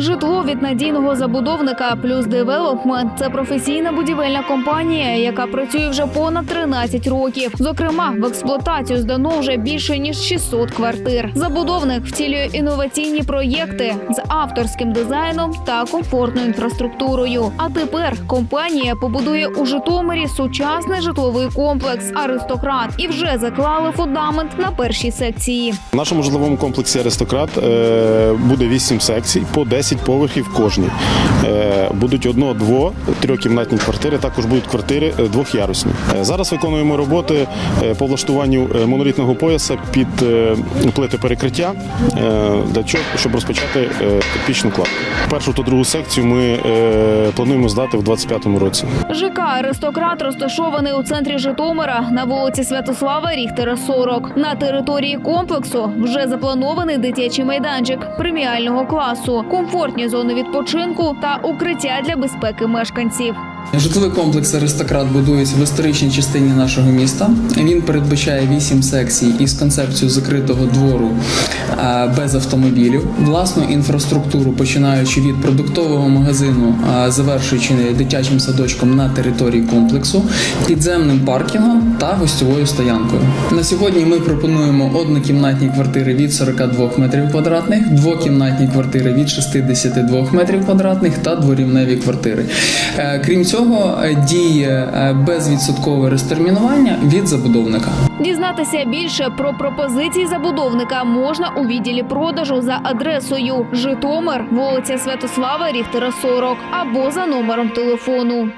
Житло від надійного забудовника плюс девелопмент це професійна будівельна компанія, яка працює вже понад 13 років. Зокрема, в експлуатацію здано вже більше ніж 600 квартир. Забудовник втілює інноваційні проєкти з авторським дизайном та комфортною інфраструктурою. А тепер компанія побудує у Житомирі сучасний житловий комплекс Аристократ і вже заклали фундамент на першій секції. В нашому житловому комплексі Аристократ е, буде 8 секцій по 10 поверхів кожній. Е, Будуть одно, дво, трьохкімнатні квартири. Також будуть квартири е, двохярусні. Е, Зараз виконуємо роботи по влаштуванню монолітного пояса під плити перекриття для чого, щоб розпочати кирпічну кладку. Першу та другу секцію ми плануємо здати в 2025 році. ЖК Аристократ розташований у центрі Житомира на вулиці Святослава Ріхтера 40. На території комплексу вже запланований дитячий майданчик преміального класу, комфортні зони відпочинку та укриття для безпеки мешканців. Житловий комплекс Аристократ будується в історичній частині нашого міста. Він передбачає вісім секцій із концепцією закритого двору без автомобілів, власну інфраструктуру, починаючи від продуктового магазину, завершуючи дитячим садочком на території комплексу, підземним паркінгом та гостьовою стоянкою. На сьогодні ми пропонуємо однокімнатні квартири від 42 метрів квадратних, двокімнатні квартири від 62 метрів квадратних та дворівневі квартири. Е, Крім цього, діє е, безвідсоткове розтермінування від забудовника. Дізнатися більше про пропозиції забудовника можна у відділі продажу за адресою Житомир, вулиця Святослава Ріхтера 40 або за номером телефону.